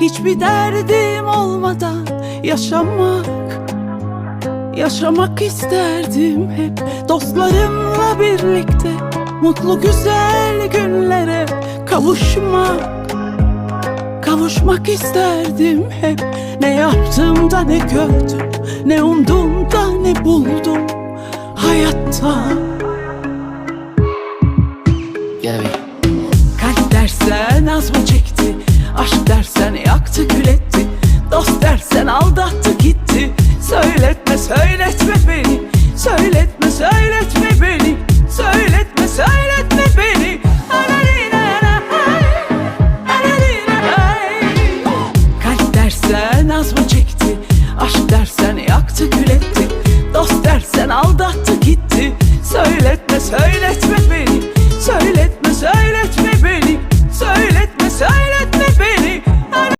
Hiçbir derdim olmadan yaşamak Yaşamak isterdim hep. Dostlarımla birlikte Mutlu güzel günlere kavuşmak Kavuşmak isterdim hep. Ne yaptım da ne gördüm Ne umdum da ne buldum Hayatta. Gel. Bir. Kalp dersen az mı çekti Aşk dersen yaktı gül etti. Dost dersen aldattı gitti. Söyletme söyletme beni. Söyletme söyletme beni. Söyletme söyletme beni. Kalp dersen az mı çekti? Aşk dersen yaktı gül etti. Dost dersen